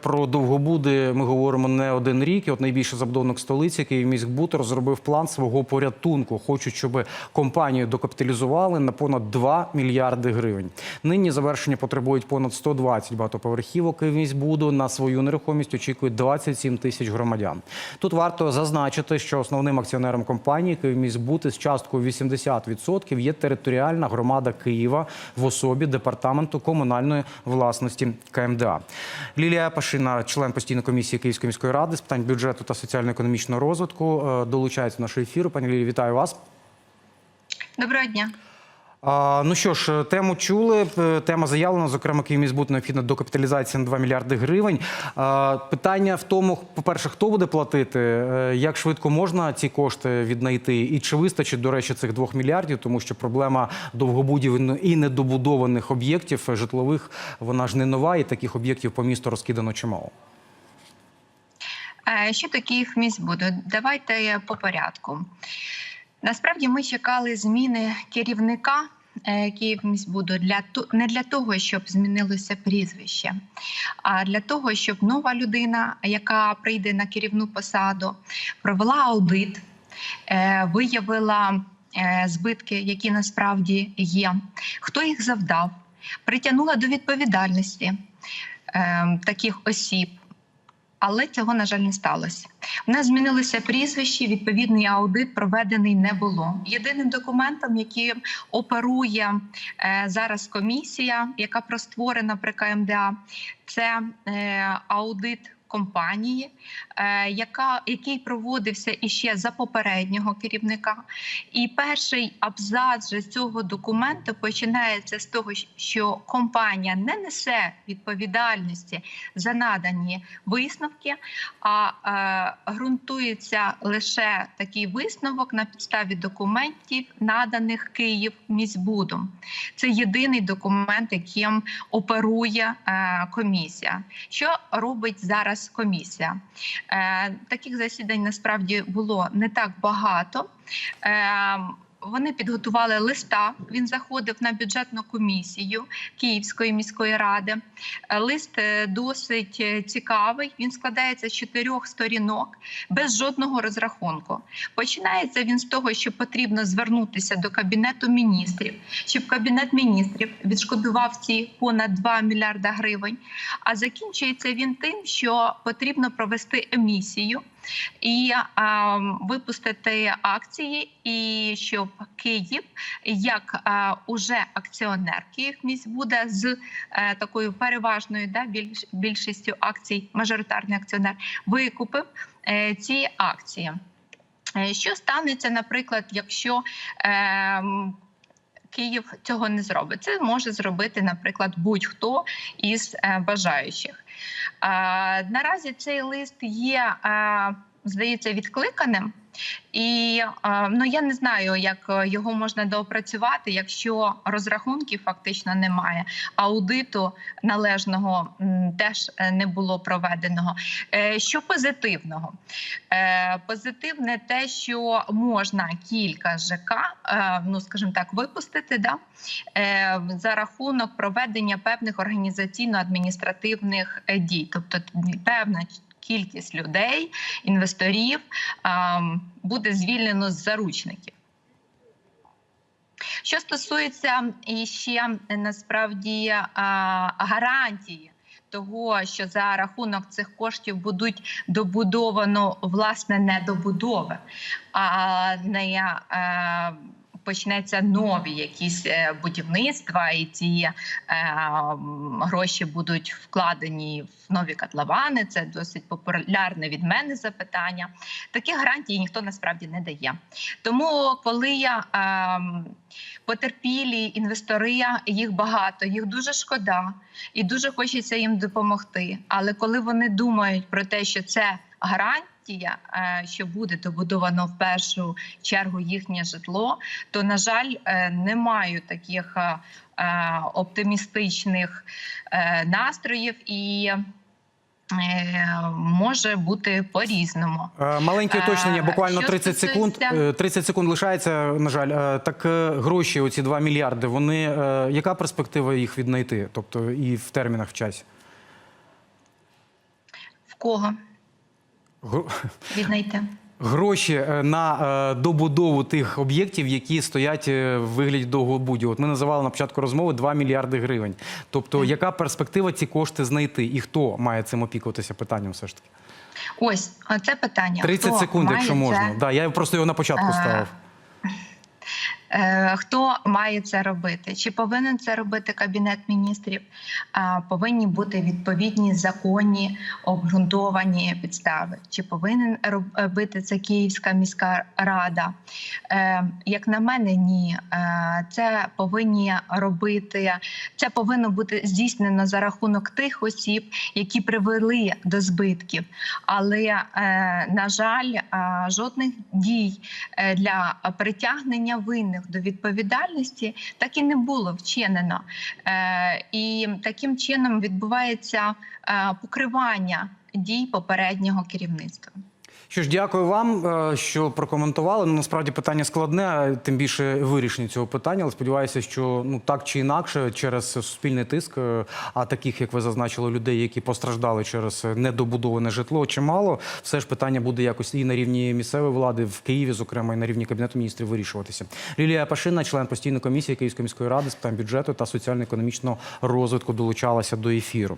Про Довгобуди ми говоримо не один рік. І от найбільший забудовник столиці Київміськбуд розробив план свого порятунку. Хочуть, щоб компанію докапіталізували на понад 2 мільярди гривень. Нині завершення потребують понад 120 багатоповерхівок Київміськбуду. На свою нерухомість очікують 27 тисяч громадян. Тут варто зазначити, що основним акціонером компанії Київміськбуд із часткою 80% є територіальна громада Києва в особі департаменту комунальної власності КМДА. Лілія Пашина, член постійної комісії Київської міської ради з питань бюджету та соціально-економічного розвитку, е, долучається до нашого ефіру. Пані Лілі, вітаю вас. Доброго дня. Ну що ж, тему чули. Е, Тема заявлена. Зокрема, Київміськбуд необхідна докапіталізація на 2 мільярди гривень. Питання в тому, по-перше, хто буде платити, е, як швидко можна ці кошти віднайти, і чи вистачить, до речі, цих 2 мільярдів, тому що проблема довгобудів і недобудованих об'єктів житлових вона ж не нова, і таких об'єктів по місту розкидано чимало. Е, Що таке Київміськбуду? Давайте по порядку. Насправді ми чекали зміни керівника е, Київміськбуду для то- не для того, щоб змінилося прізвище, а для того, щоб нова людина, яка прийде на керівну посаду, провела аудит, е, виявила е, збитки, які насправді є, хто їх завдав, притягнула до відповідальності е, таких осіб. Але цього, на жаль, не сталося. У нас змінилися прізвище, відповідний аудит проведений не було. Єдиним документом, яким оперує е, зараз комісія, яка простворена при КМДА, це е, аудит компанії, е, яка, який проводився іще за попереднього керівника. І перший абзац же цього документу починається з того, що компанія не несе відповідальності за надані висновки, а е, ґрунтується лише такий висновок на підставі документів, наданих Київ міськбудом. Це єдиний документ, яким оперує е, комісія. Що робить зараз комісія? Е, таких засідань насправді було не так багато. Вони підготували листа. Він заходив на бюджетну комісію Київської міської ради. Е, Лист е, досить е, цікавий. Він складається з чотирьох сторінок без жодного розрахунку. Починається він з того, що потрібно звернутися до кабінету міністрів, щоб кабінет міністрів відшкодував ці понад 2 мільярда гривень. А закінчується він тим, що потрібно провести емісію і а, випустити акції, і щоб Київ, як а, уже акціонер Київміськбуда з е, такою переважною да, більш, більшістю акцій, мажоритарний акціонер, викупив е, ці акції. Е, Що станеться, наприклад, якщо е, Київ цього не зробить? Це може зробити, наприклад, будь-хто із бажаючих. Наразі цей лист є, здається, відкликаним. І е, ну я не знаю, як е, його можна доопрацювати, якщо розрахунків фактично немає, аудиту належного теж е, не було проведеного. Що позитивного? Позитивне те, що можна кілька ЖК, ну скажімо так, випустити да, за рахунок проведення певних організаційно-адміністративних дій, тобто певна кількість людей, інвесторів ем, буде звільнено з заручників. Що стосується ще е, насправді е, гарантії того, що за рахунок цих коштів будуть добудовано власне недобудови, а не е, почнеться нові якісь е, будівництва, і ці е, гроші будуть вкладені в нові котловани. Це досить популярне від мене запитання. Таких гарантій ніхто насправді не дає. Тому, коли я е, потерпілі інвестори, їх багато, їх дуже шкода, і дуже хочеться їм допомогти. Але коли вони думають про те, що це гарантія, е, що буде добудовано в першу чергу їхнє житло, то на жаль, е, не маю таких е, оптимістичних настроїв і. Може бути по-різному. Е, Маленьке уточнення, буквально що 30 секунд. стосується- Е, 30 секунд лишається, на жаль. Так гроші, оці 2 мільярди, вони яка перспектива їх віднайти? Тобто і в термінах в часі? В Кого віднайти? Гроші е, на е, добудову тих об'єктів, які стоять е, в вигляді довгобуді. От ми називали на початку розмови 2 мільярди гривень. Тобто, яка перспектива ці кошти знайти, і хто має цим опікуватися питанням? Все ж таки, Ось це питання. 30 Хто секунд, якщо це- можна. Да, я просто його на початку ставив. Е, Хто має це робити? Чи повинен це робити кабінет міністрів? Повинні бути відповідні законні обґрунтовані підстави. Чи повинен робити це Київська міська рада? Е, Як на мене, ні. Е, Це повинні робити. Це повинно бути здійснено за рахунок тих осіб, які привели до збитків. Але е, на жаль, е, жодних дій е, для притягнення винних до відповідальності так і не було вчинено. Е, І таким чином відбувається е, покривання дій попереднього керівництва. Що ж, дякую вам, е, що прокоментували. Ну, насправді питання складне, тим більше вирішення цього питання. Але сподіваюся, що ну так чи інакше, через суспільний тиск, е, а таких, як ви зазначили, людей, які постраждали через недобудоване житло, чимало, все ж питання буде якось і на рівні місцевої влади в Києві, зокрема, і на рівні кабінету міністрів вирішуватися. Лілія Пашина, член постійної комісії Київської міської ради з питань бюджету та соціально-економічного розвитку, долучалася до ефіру.